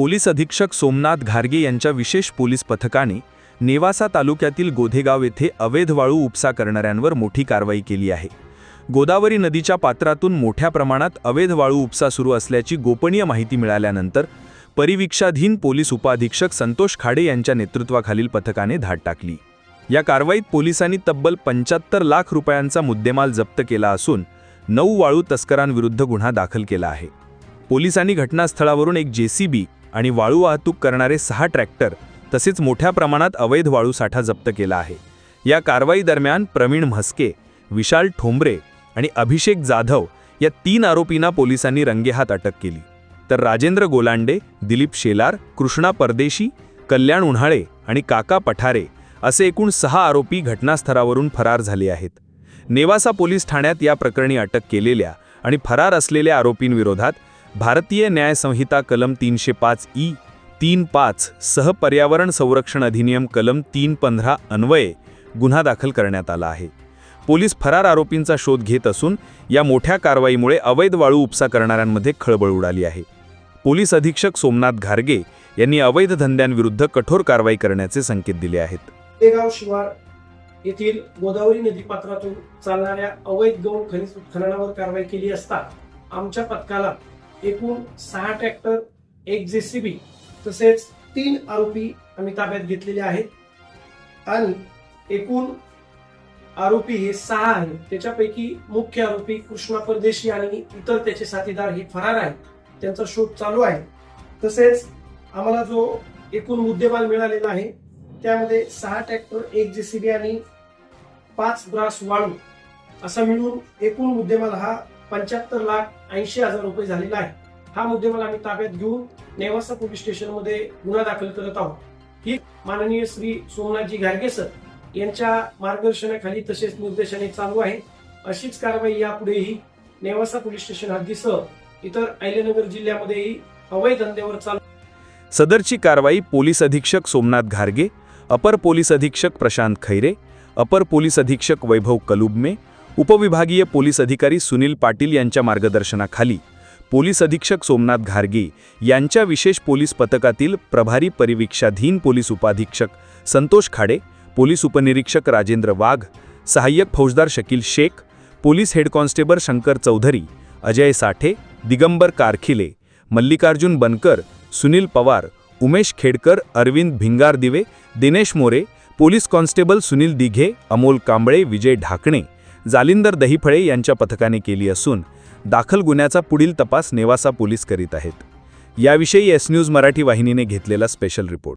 Police अधीक्षक सोमनाथ घारगे यांच्या विशेष पोलीस पथकाने नेवासा तालुक्यातील गोधेगाव येथे अवैध वाळू उपसा करणाऱ्यांवर मोठी कारवाई केली आहे. गोदावरी नदीच्या पात्रातून मोठ्या प्रमाणात अवैध वाळू उपसा सुरू असल्याची गोपनीय माहिती मिळाल्यानंतर परिवीक्षाधीन पोलीस उपाधीक्षक संतोष खाडे यांच्या नेतृत्वाखालील पथकाने धाड टाकली. या कारवाईत पोलिसांनी तब्बल पंच्याहत्तर लाख रुपयांचा मुद्देमाल जप्त केला असून नऊ वाळू तस्करांविरुद्ध गुन्हा दाखल केला आहे. पोलिसांनी घटनास्थळावरून एक जेसीबी आणि वाळू वाहतूक करणारे सहा ट्रॅक्टर तसेच मोठ्या प्रमाणात अवैध वाळू साठा जप्त केला आहे. या कारवाई दरम्यान प्रवीण म्हस्के विशाल ठोंबरे आणि अभिषेक जाधव या तीन आरोपींना पोलिसांनी रंगेहात अटक केली. तर राजेंद्र गोलांडे दिलीप शेलार कृष्णा परदेशी कल्याण उन्हाळे आणि काका पठारे असे एकूण सहा आरोपी घटनास्थळावरून फरार झाले आहेत. नेवासा पोलीस ठाण्यात या प्रकरणी अटक केलेल्या आणि फरार असलेल्या आरोपींविरोधात भारतीय न्याय संहिता कलम तीनशे पाच ई तीन पाच सह पर्यावरण संरक्षण अधिनियम कलम तीन पंधरा अन्वये गुन्हा दाखल करण्यात आला आहे. पोलीस फरार आरोपींचा शोध घेत असून या मोठ्या कारवाईमुळे अवैध वाळू उपसा करणाऱ्यांमध्ये खळबळ उडाली आहे. पोलीस अधीक्षक सोमनाथ घारगे यांनी अवैध धंद्यांविरुद्ध कठोर कारवाई करण्याचे संकेत दिले आहेत. शिवार येथील गोदावरी नदीपात्रातून चालणाऱ्या अवैध गौण खनिज उत्खननावर कारवाई केली असता आमच्या पथकाला एकूण सहा ट्रॅक्टर एक जेसीबी तसेच तीन आरोपी आम्ही ताब्यात घेतलेले आहेत. आणि एकूण आरोपी हे सहा आहेत. त्याच्यापैकी मुख्य आरोपी कृष्णा परदेशी आणि इतर त्याचे साथीदार हे फरार आहेत. त्यांचा शोध चालू आहे. तसेच आम्हाला जो एकूण मुद्देमाल मिळालेला आहे त्यामध्ये सहा ट्रॅक्टर एक जेसीबी आणि पाच ब्रास वाळू असा मिळून एकूण मुद्देमाल हा पंच्याहत्तर लाख ऐंशी हजार रुपये झालेला आहे. हा मुद्देमाल आम्ही ताब्यात घेऊन नेवासा पोलीस स्टेशनमध्ये गुन्हा दाखल करत आहोत. ही माननीय श्री सोमनाथजी घारगे सर यांच्या मार्गदर्शनाखाली तसेच निर्देशाने चालू आहे. अशीच कारवाई यापुढेही नेवासा पोलीस स्टेशन हद्दीसह इतर अहिल्यानगर जिल्ह्यामध्येही अवैध धंद्यावर चालू सदरची कारवाई पोलीस अधीक्षक सोमनाथ घारगे अपर पोलीस अधीक्षक प्रशांत खैरे अपर पोलीस अधीक्षक वैभव कलुबमे उपविभागीय पोलीस अधिकारी सुनील पाटील यांच्या मार्गदर्शनाखाली पोलीस अधीक्षक सोमनाथ घारगे यांच्या विशेष पोलीस पथकातील प्रभारी परिवीक्षाधीन पोलीस उपाधीक्षक संतोष खाडे पोलीस उपनिरीक्षक राजेंद्र वाघ सहाय्यक फौजदार Shakil Shaikh police head constable Shankar Chaudhari Ajay Sathe Digambar Karkhile Mallikarjun Bankar Sunil Pawar Umesh Khedkar Arvind Bhingardive Dinesh More police constable Sunil Dighe Amol Kamble Vijay Dhakane Jalindar Dahiphale यांच्या पथकाने केली असून दाखल गुन्ह्याचा पुढील तपास Nevasa police करीत आहेत. याविषयी एस न्यूज मराठी वाहिनीने घेतलेला स्पेशल रिपोर्ट